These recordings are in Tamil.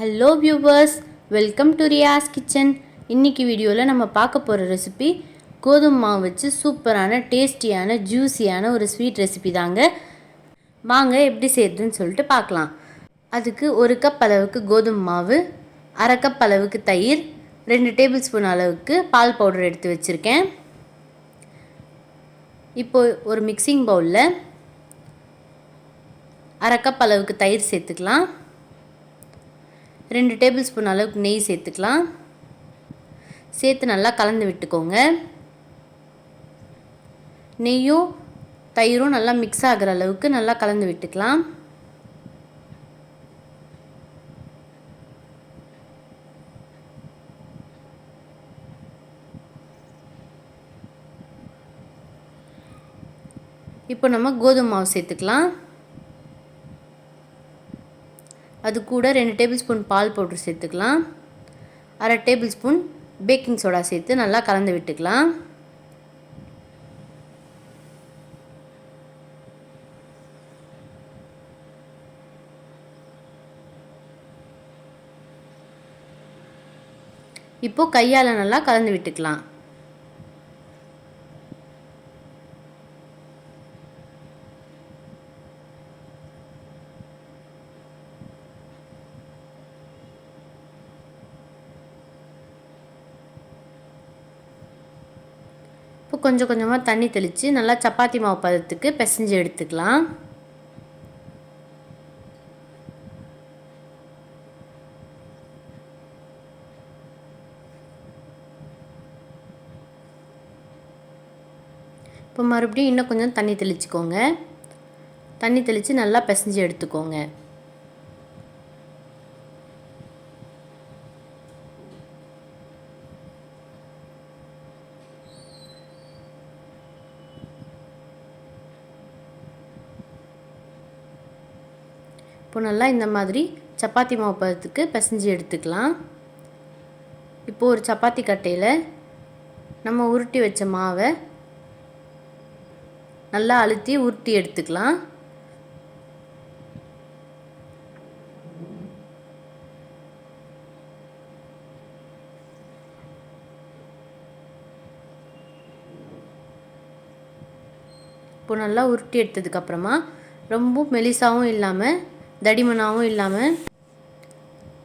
Hello viewers welcome to Riyas kitchen இன்னைக்கு வீடியோவில் நம்ம பார்க்க போகிற ரெசிபி கோதுமை மாவு வச்சு சூப்பரான டேஸ்டியான ஜூஸியான ஒரு ஸ்வீட் ரெசிபி தாங்க. வாங்க எப்படி செய்யறதுன்னு சொல்லிட்டு பார்க்கலாம். அதுக்கு ஒரு கப் அளவுக்கு கோதுமை மாவு அரை கப் அளவுக்கு தயிர் ரெண்டு டேபிள் ஸ்பூன் அளவுக்கு பால் பவுடர் எடுத்து வச்சுருக்கேன். இப்போது ஒரு மிக்சிங் பவுலில் அரை கப் அளவுக்கு தயிர் சேர்த்துக்கலாம். ரெண்டு டேபிள் ஸ்பூன் அளவுக்கு நெய் சேர்த்துக்கலாம். சேர்த்து நல்லா கலந்து விட்டுக்கோங்க. நெய்யும் தயிரும் நல்லா மிக்ஸ் ஆகிற அளவுக்கு நல்லா கலந்து விட்டுக்கலாம். இப்போ நம்ம கோதுமை மாவு சேர்த்துக்கலாம். அது கூட ரெண்டு டேபிள் ஸ்பூன் பால் பவுடர் சேர்த்துக்கலாம். அரை டேபிள் ஸ்பூன் பேக்கிங் சோடா சேர்த்து நல்லா கலந்து விட்டுக்கலாம். இப்போது கையால் நல்லா கலந்து விட்டுக்கலாம். இப்போ கொஞ்சம் கொஞ்சமாக தண்ணி தெளித்து நல்லா சப்பாத்தி மாவு பதத்துக்கு பிசைஞ்சு எடுத்துக்கலாம். இப்போ மறுபடியும் இன்னும் கொஞ்சம் தண்ணி தெளிச்சுக்கோங்க. தண்ணி தெளித்து நல்லா பிசைஞ்சு எடுத்துக்கோங்க. இப்போ நல்லா இந்த மாதிரி சப்பாத்தி மாவு பதத்துக்கு பிசைஞ்சு எடுத்துக்கலாம். இப்போது ஒரு சப்பாத்தி கட்டையில் நம்ம உருட்டி வச்ச மாவை நல்லா அழுத்தி உருட்டி எடுத்துக்கலாம். இப்போ நல்லா உருட்டி எடுத்ததுக்கப்புறமா ரொம்ப மெலிசாவும் இல்லாமல் தடிமனாகவும் இல்லாமல்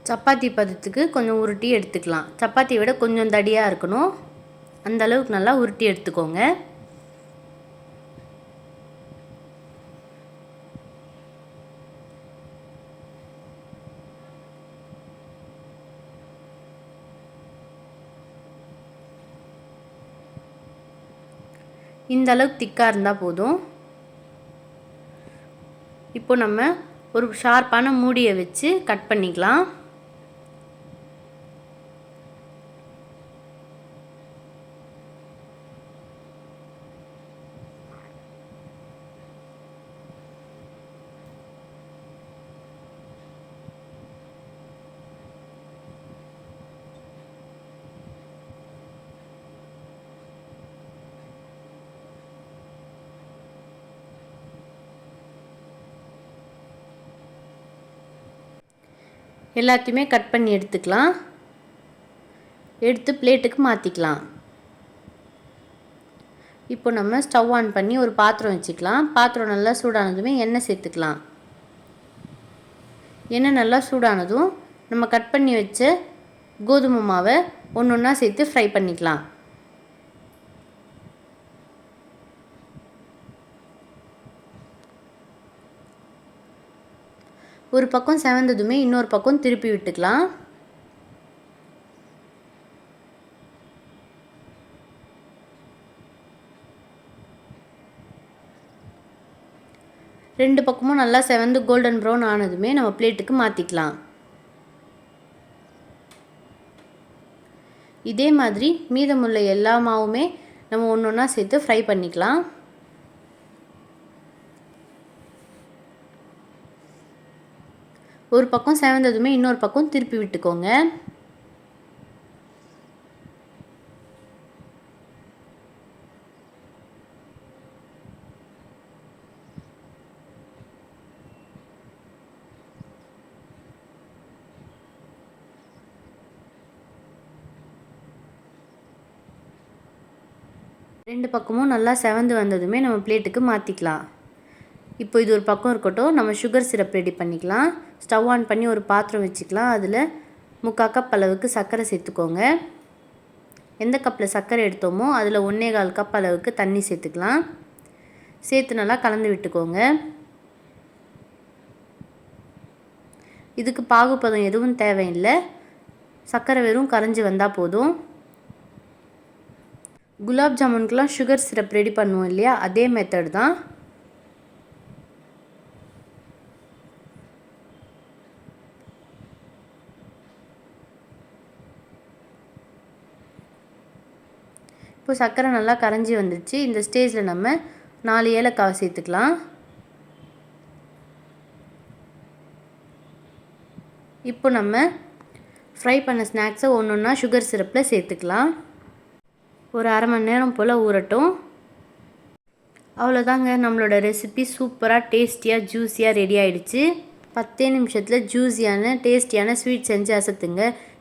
சப்பாத்தி பதத்துக்கு கொஞ்சம் உருட்டி எடுத்துக்கலாம். சப்பாத்தியை விட கொஞ்சம் தடியாக இருக்கணும். அந்த அளவுக்கு நல்லா உருட்டி எடுத்துக்கோங்க. இந்த அளவுக்கு திக்காக இருந்தால் போதும். இப்போ நம்ம ஒரு ஷார்ப்பான மூடியை வச்சு கட் பண்ணிக்கலாம். எல்லாத்தையுமே கட் பண்ணி எடுத்துக்கலாம். எடுத்து பிளேட்டுக்கு மாற்றிக்கலாம் இப்போ நம்ம ஸ்டவ் ஆன் பண்ணி ஒரு பாத்திரம் வச்சுக்கலாம். பாத்திரம் நல்லா சூடானதுமே எண்ணெய் சேர்த்துக்கலாம். எண்ணெய் நல்லா சூடானதும் நம்ம கட் பண்ணி வச்ச கோதுமை மாவை ஒன்று ஒன்றா சேர்த்து ஃப்ரை பண்ணிக்கலாம். ஒரு பக்கம் செவந்ததுமே இன்னொரு பக்கம் திருப்பி விட்டுக்கலாம். ரெண்டு பக்கமும் நல்லா செவந்து கோல்டன் ப்ரௌன் ஆனதுமே நம்ம பிளேட்டுக்கு மாற்றிக்கலாம் இதே மாதிரி மீதமுள்ள எல்லா மாவுமே நம்ம ஒன்று ஒன்றா சேர்த்து ஃப்ரை பண்ணிக்கலாம். ஒரு பக்கம் செவந்ததுமே இன்னொரு பக்கம் திருப்பி விட்டுக்கோங்க. ரெண்டு பக்கமும் நல்லா செவந்து வந்ததுமே நம்ம பிளேட்டுக்கு மாற்றிக்கலாம் இப்போ இது ஒரு பக்கம் இருக்கட்டும் நம்ம சுகர் சிரப் ரெடி பண்ணிக்கலாம். ஸ்டவ் ஆன் பண்ணி ஒரு பாத்திரம் வச்சுக்கலாம். அதில் முக்கால் கப் அளவுக்கு சர்க்கரை சேர்த்துக்கோங்க. எந்த கப்பில் சர்க்கரை எடுத்தோமோ அதில் ஒன்றே கால் கப் அளவுக்கு தண்ணி சேர்த்துக்கலாம். சேர்த்து நல்லா கலந்து விட்டுக்கோங்க. இதுக்கு பாகுபதம் எதுவும் தேவையில்லை. சர்க்கரை வெறும் கரைஞ்சி வந்தால் போதும். குலாப் ஜாமுனுக்கெலாம் சுகர் சிரப் ரெடி பண்ணுவோம் இல்லையா? அதே மெத்தட் தான். இப்போ சர்க்கரை நல்லா கரைஞ்சி வந்துடுச்சு இந்த ஸ்டேஜில் நம்ம நாலு ஏலக்காய் சேர்த்துக்கலாம். இப்போ நம்ம ஃப்ரை பண்ண ஸ்நாக்ஸை ஒன்று ஒன்றா சுகர் சிரப்பில் சேர்த்துக்கலாம். ஒரு அரை மணி நேரம் போல் ஊறட்டும். அவ்வளோதாங்க நம்மளோட ரெசிபி சூப்பராக டேஸ்டியாக ஜூஸியாக ரெடி ஆகிடுச்சு பத்தே நிமிஷத்தில் ஜூஸியான டேஸ்டியான ஸ்வீட் செஞ்சு அசத்துங்க.